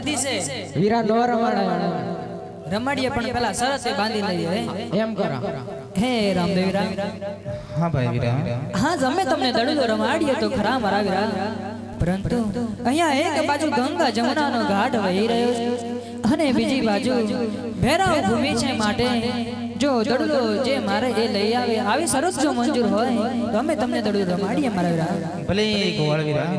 છે. વીરા નો રમાડે. રમાડીએ પણ પેલા સરસ બાંધી લઈએ એમ કરો. હે રામદેવ વીરા. હા ભાઈ વીરા. હા જમે તમને દડુલો રમાડીએ તો ખરા મારા વીરા. પરંતુ અહીંયા એક બાજુ ગંગા જમુનાનો ઘાટ વહી રહ્યો છે અને બીજી બાજુ ભેરાવ ભૂમિ છે માટે. જો દડુલો જે મારે એ લઈ આવે આવી સરસ જો મંજૂર હોય તો અમે તમને દડુલો રમાડીએ મારા વીરા. ભલે ગોવાળ વીરા.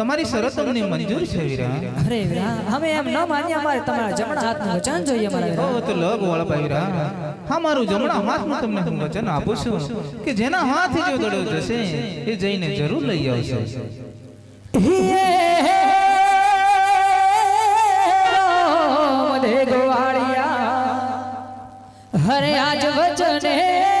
તમારી શરત અમને મંજૂર છે વીરા અરે વીરા અમે એમ ન માનીએ અમારે તમારા જમણા હાથનું વચન જોઈએ મારા વીરા તો તો લ ગોવાળ ભાઈ વીરા હા મારું જમણા હાથનું તમને હું વચન આપું છું કે જેના હાથ જો દડો જશે એ જઈને જરૂર લઈ આવશે હરે આજ વચને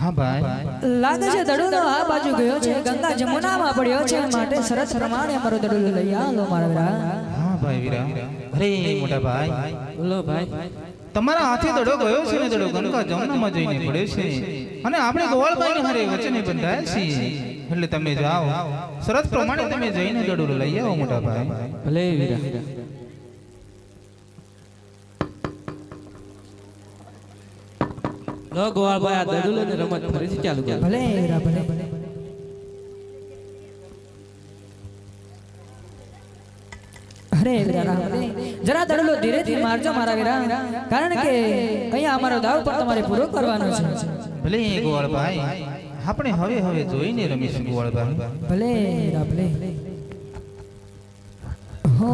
હા ભાઈ. લાગે છે દડુલો આ બાજુ ગયો છે ગંગા જમુનામાં પડ્યો છે માટે સરસ પ્રમાણે અમારો દડુલો લઈ આવો મારા વીરા. હા ભાઈ વીરા. અરે મોટા ભાઈ. બોલો ભાઈ. તમારા હાથે દડો ગયો છે ને દડો ગંગા જમુનામાં જઈને પડ્યો છે. અને આપણે ગોવાળભાઈ હારે વચને બંધાયા છીએ. એટલે તમે જાઓ. સરસ પ્રમાણે તમે જઈને દડો લઈ આવો મોટા ભાઈ. ભલે વીરા. લો ગોવાળભાઈ આ દડુલે ને રમત ફરીથી ચાલુ કરો. ભલે ભલે અરે વીરા જરા દડલો ધીરેથી મારજો મારા વીરા. કારણ કે અહીંયા અમારો દાવ પર તમારે પૂરો કરવાનો છે. ભલે ગોવાળભાઈ આપણે હવે હવે જોઈને રમીશું ગોવાળભાઈ ભલે રા ભલે. હો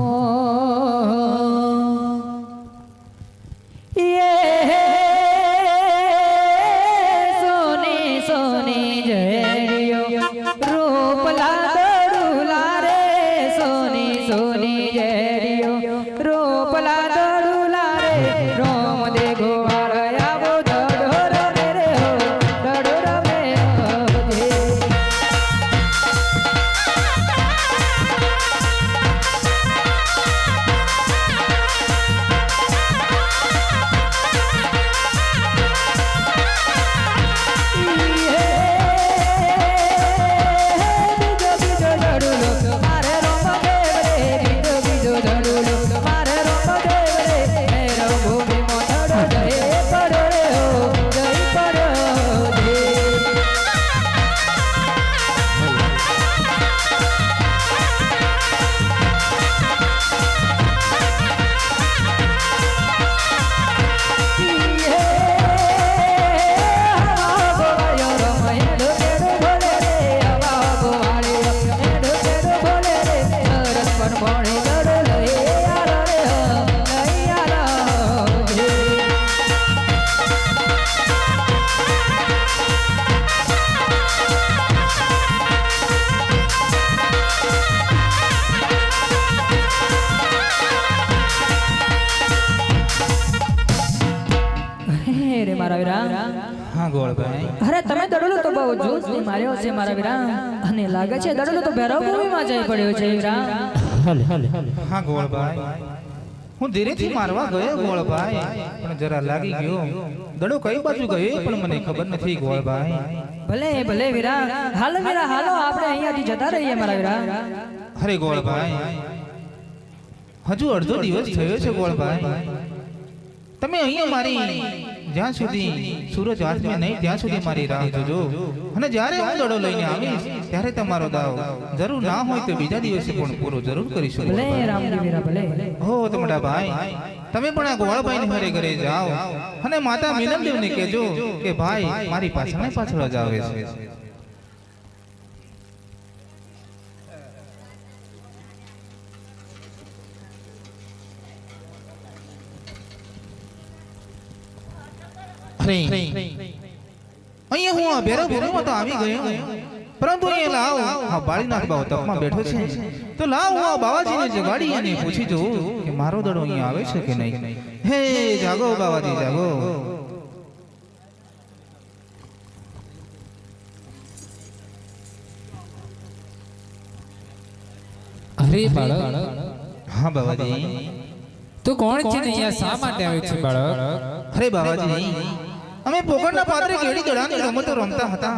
ગોળભાઈ અરે તમે દડોલો તો બહુ જોશથી માર્યો છે મારા વિરામ. અને લાગે છે દડોલો તો ભેરવ ભૂમિમાં જઈ પડ્યો છે વીરા હા ગોળભાઈ હું ધીરેથી મારવા ગયો ગોળભાઈ પણ જરા લાગી ગયો. દડો કઈ બાજુ ગયો પણ મને ખબર નથી ગોળભાઈ ભલે ભલે વીરા હાલો વિરા હાલો. આપણે અહીંયાથી જતા રહીએ મારા વિરા અરે ગોળભાઈ હજુ અડધો દિવસ થયો છે ગોળભાઈ તમે અહીંયા મારી જ્યાં સુધી સૂરજ હાથમાં નહીં ત્યાં સુધી મારી રાહ જોજો. અને જ્યારે હું દડો લઈને આવીશ ત્યારે તમારો દાવ જરૂર ના હોય તો બીજા દિવસે પણ પૂરો જરૂર કરીશું. ભલે રામજી ભલે. હો તમારા ભાઈ તમે પણ આ ગોળભાઈ ઘરે ઘરે જાઓ. અને માતા મિલનદેવને કહેજો કે ભાઈ મારી પાછળ પાછળ જ આવે છે. અરે અહીંયા હું બેરો ભેરવ તો આવી ગયો. પરંતુ અહીંયા લાવ હા બાળીનાથ બાબા તપમાં બેઠો છે. તો લાવ હું આ બાવાજીને જગાડી અને પૂછી જોઉં કે મારો દડો અહીંયા આવે છે કે નહીં? હે જાગો બાવાજી જાગો. અરે બાળક. હા બાવાજી. તું કોણ છે ને અહીંયા શા માટે આવે છે બાળક? અરે બાવાજી. અમે પોકળના પાત્રે કેડી દડાની રમતો રમતા હતા.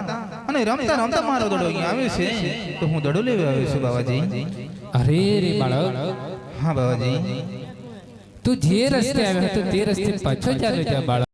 અને રમતા રમતા મારો દડો અહીં આવ્યો છે. તો હું દડો લેવા આવ્યો છું બાવાજી. અરે રે બાળક. હા બાવાજી. તું જે રસ્તે આવ્યો હતો તે રસ્તે પાછો ચાલ્યો જા બાળક.